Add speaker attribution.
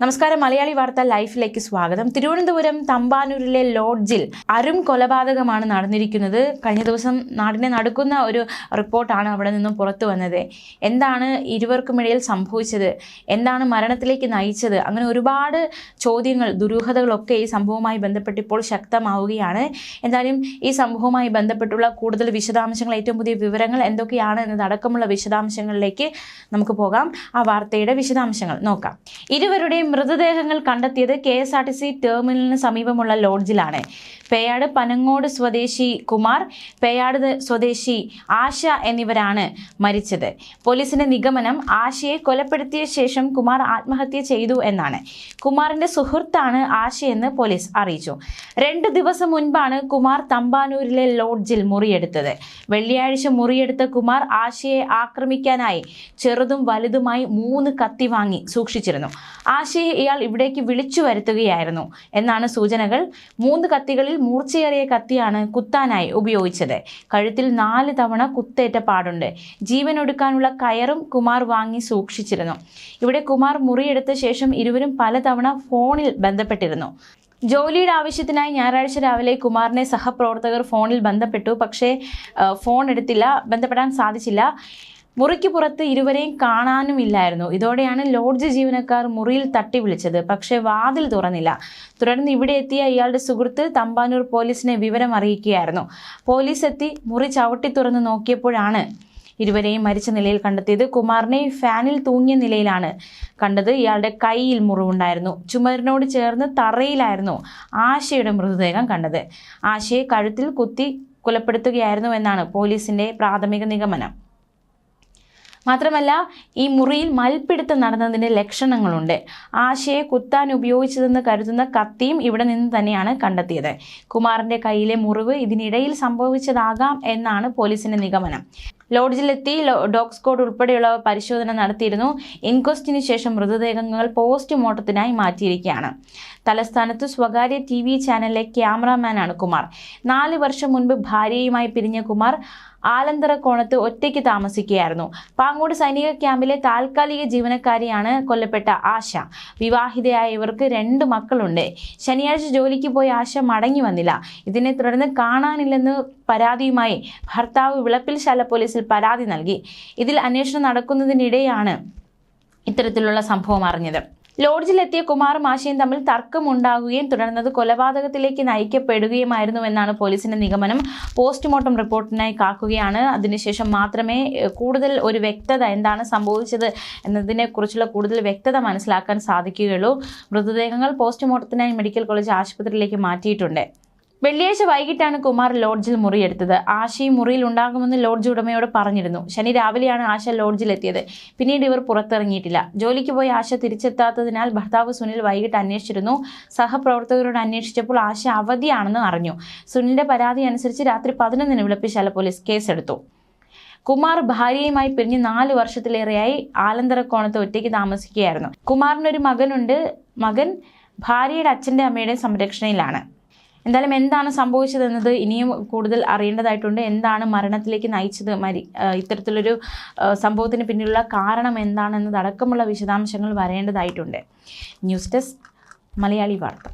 Speaker 1: നമസ്കാരം. മലയാളി വാർത്ത ലൈഫിലേക്ക് സ്വാഗതം. തിരുവനന്തപുരം തമ്പാനൂരിലെ ലോഡ്ജിൽ അരും കൊലപാതകമാണ് നടന്നിരിക്കുന്നത്. കഴിഞ്ഞ ദിവസം നാടിനെ നടക്കുന്ന ഒരു റിപ്പോർട്ടാണ് അവിടെ നിന്നും പുറത്തു വന്നത്. എന്താണ് ഇരുവർക്കുമിടയിൽ സംഭവിച്ചത്? എന്താണ് മരണത്തിലേക്ക് നയിച്ചത്? അങ്ങനെ ഒരുപാട് ചോദ്യങ്ങൾ ദുരൂഹതകളൊക്കെ ഈ സംഭവവുമായി ബന്ധപ്പെട്ട് ഇപ്പോൾ ശക്തമാവുകയാണ്. എന്തായാലും ഈ സംഭവവുമായി ബന്ധപ്പെട്ടുള്ള കൂടുതൽ വിശദാംശങ്ങൾ ഏറ്റവും പുതിയ വിവരങ്ങൾ എന്തൊക്കെയാണ് എന്നതടക്കമുള്ള വിശദാംശങ്ങളിലേക്ക് നമുക്ക് പോകാം. ആ വാർത്തയുടെ വിശദാംശങ്ങൾ നോക്കാം. ഇരുവരുടെയും മൃതദേഹങ്ങൾ കണ്ടെത്തിയത് K S R T C ടെർമിനലിന് സമീപമുള്ള ലോഡ്ജിലാണ് പേയാട് പനങ്ങോട് സ്വദേശി കുമാർ പേയാട് സ്വദേശി ആശ എന്നിവരാണ് മരിച്ചത്. പോലീസിന്റെ നിഗമനം ആശയെ കൊലപ്പെടുത്തിയ ശേഷം കുമാർ ആത്മഹത്യ ചെയ്തു എന്നാണ്. കുമാറിന്റെ സുഹൃത്താണ് ആശയെന്ന് പോലീസ് അറിയിച്ചു. രണ്ട് ദിവസം മുൻപാണ് കുമാർ തമ്പാനൂരിലെ ലോഡ്ജിൽ മുറിയെടുത്തത്. വെള്ളിയാഴ്ച മുറിയെടുത്ത കുമാർ ആശയെ ആക്രമിക്കാനായി ചെറുതും വലുതുമായി മൂന്ന് കത്തി വാങ്ങി സൂക്ഷിച്ചിരുന്നു. ആശയെ ഇയാൾ ഇവിടേക്ക് വിളിച്ചു വരുത്തുകയായിരുന്നു എന്നാണ് സൂചനകൾ. മൂന്ന് കത്തികളിൽ മൂർച്ചയേറിയ കത്തിയാണ് കുത്താനായി ഉപയോഗിച്ചത്. കഴുത്തിൽ നാല് തവണ കുത്തേറ്റ പാടുണ്ട്. ജീവൻ ജീവനൊടുക്കാനുള്ള കയറും കുമാർ വാങ്ങി സൂക്ഷിച്ചിരുന്നു. ഇവിടെ കുമാർ മുറിയെടുത്ത ശേഷം ഇരുവരും പലതവണ ഫോണിൽ ബന്ധപ്പെട്ടിരുന്നു. ജോലിയുടെ ആവശ്യത്തിനായി ഞായറാഴ്ച രാവിലെ കുമാറിനെ സഹപ്രവർത്തകർ ഫോണിൽ ബന്ധപ്പെട്ടു. പക്ഷേ ഫോൺ എടുത്തില്ല ബന്ധപ്പെടാൻ സാധിച്ചില്ല. മുറിക്ക് പുറത്ത് ഇരുവരെയും കാണാനുമില്ലായിരുന്നു. ഇതോടെയാണ് ലോഡ്ജ് ജീവനക്കാർ മുറിയിൽ തട്ടി വിളിച്ചത്. പക്ഷേ വാതിൽ തുറന്നില്ല. തുടർന്ന് ഇവിടെ എത്തിയ ഇയാളുടെ സുഹൃത്ത് തമ്പാനൂർ പോലീസിനെ വിവരം അറിയിക്കുകയായിരുന്നു. പോലീസ് എത്തി മുറി ചവിട്ടി തുറന്ന് നോക്കിയപ്പോഴാണ് ഇരുവരെയും മരിച്ച നിലയിൽ കണ്ടെത്തിയത്. കുമാറിനെ ഫാനിൽ തൂങ്ങിയ നിലയിലാണ് കണ്ടത്. ഇയാളുടെ കൈയിൽ മുറിവുണ്ടായിരുന്നു. ചുമരിനോട് ചേർന്ന് തറയിലായിരുന്നു ആശയുടെ മൃതദേഹം കണ്ടത്. ആശയെ കഴുത്തിൽ കുത്തി കൊലപ്പെടുത്തുകയായിരുന്നു എന്നാണ് പോലീസിന്റെ പ്രാഥമിക നിഗമനം. മാത്രമല്ല ഈ മുറിയിൽ മൽപ്പിടുത്തം നടന്നതിന്റെ ലക്ഷണങ്ങളുണ്ട്. ആശയെ കുത്താൻ ഉപയോഗിച്ചതെന്ന് കരുതുന്ന കത്തിയും ഇവിടെ നിന്ന് തന്നെയാണ് കണ്ടെത്തിയത്. കുമാറിന്റെ കയ്യിലെ മുറിവ് ഇതിനിടയിൽ സംഭവിച്ചതാകാം എന്നാണ് പോലീസിന്റെ നിഗമനം. ലോഡ്ജിലെത്തി ഡോഗ് സ്ക്വാഡ് ഉൾപ്പെടെയുള്ള പരിശോധന നടത്തിയിരുന്നു. ഇൻക്വസ്റ്റിന് ശേഷം മൃതദേഹങ്ങൾ പോസ്റ്റ്മോർട്ടത്തിനായി മാറ്റിയിരിക്കുകയാണ്. തലസ്ഥാനത്ത് സ്വകാര്യ ടി വി ചാനലിലെ ക്യാമറാമാനാണ് കുമാർ. നാല് വർഷം മുൻപ് ഭാര്യയുമായി പിരിഞ്ഞ കുമാർ ആലന്തറ കോണത്ത് ഒറ്റയ്ക്ക് താമസിക്കുകയായിരുന്നു. പാങ്ങോട് സൈനിക ക്യാമ്പിലെ താൽക്കാലിക ജീവനക്കാരിയാണ് കൊല്ലപ്പെട്ട ആശ. വിവാഹിതയായ ഇവർക്ക് രണ്ട് മക്കളുണ്ട്. ശനിയാഴ്ച ജോലിക്ക് പോയ ആശ മടങ്ങി വന്നില്ല. ഇതിനെ തുടർന്ന് കാണാനില്ലെന്ന് പരാതിയുമായി ഭർത്താവ് വിളപ്പിൽശാല പോലീസിൽ പരാതി നൽകി. ഇതിൽ അന്വേഷണം നടക്കുന്നതിനിടെയാണ് ഇത്തരത്തിലുള്ള സംഭവം അറിഞ്ഞത്. ലോഡ്ജിലെത്തിയ കുമാറും ആശയും തമ്മിൽ തർക്കമുണ്ടാകുകയും തുടർന്നത് കൊലപാതകത്തിലേക്ക് നയിക്കപ്പെടുകയുമായിരുന്നുവെന്നാണ് പോലീസിന്റെ നിഗമനം. പോസ്റ്റ്മോർട്ടം റിപ്പോർട്ടിനായി കാക്കുകയാണ്. അതിനുശേഷം മാത്രമേ കൂടുതൽ ഒരു വ്യക്തത എന്താണ് സംഭവിച്ചത് എന്നതിനെക്കുറിച്ചുള്ള കൂടുതൽ വ്യക്തത മനസ്സിലാക്കാൻ സാധിക്കുകയുള്ളൂ. മൃതദേഹങ്ങൾ പോസ്റ്റ്മോർട്ടത്തിനായി മെഡിക്കൽ കോളേജ് ആശുപത്രിയിലേക്ക് മാറ്റിയിട്ടുണ്ട്. വെള്ളിയാഴ്ച വൈകിട്ടാണ് കുമാർ ലോഡ്ജിൽ മുറിയെടുത്തത്. ആശയും മുറിയിൽ ഉണ്ടാകുമെന്ന് ലോഡ്ജ് ഉടമയോട് പറഞ്ഞിരുന്നു. ശനി രാവിലെയാണ് ആശ ലോഡ്ജിലെത്തിയത്. പിന്നീട് ഇവർ പുറത്തിറങ്ങിയിട്ടില്ല. ജോലിക്ക് പോയി ആശ തിരിച്ചെത്താത്തതിനാൽ ഭർത്താവ് സുനിൽ വൈകിട്ട് അന്വേഷിച്ചിരുന്നു. സഹപ്രവർത്തകരോട് അന്വേഷിച്ചപ്പോൾ ആശ അവധിയാണെന്ന് അറിഞ്ഞു. സുനിലിന്റെ പരാതി അനുസരിച്ച് രാത്രി പതിനൊന്നിന് വിളപ്പിശാല പോലീസ് കേസെടുത്തു. കുമാർ ഭാര്യയുമായി പിരിഞ്ഞ് നാല് വർഷത്തിലേറെയായി ആലന്തരക്കോണത്ത് ഒറ്റയ്ക്ക് താമസിക്കുകയായിരുന്നു. കുമാറിനൊരു മകനുണ്ട്. മകൻ ഭാര്യയുടെ അച്ഛന്റെ അമ്മയുടെ സംരക്ഷണയിലാണ്. എന്തായാലും എന്താണ് സംഭവിച്ചതെന്നത് ഇനിയും കൂടുതൽ അറിയേണ്ടതായിട്ടുണ്ട്. എന്താണ് മരണത്തിലേക്ക് നയിച്ചത്? മരി ഇത്തരത്തിലൊരു സംഭവത്തിന് പിന്നിലുള്ള കാരണം എന്താണെന്നതടക്കമുള്ള വിശദാംശങ്ങൾ വരേണ്ടതായിട്ടുണ്ട്. ന്യൂസ് ഡെസ്ക് മലയാളി വാർത്ത.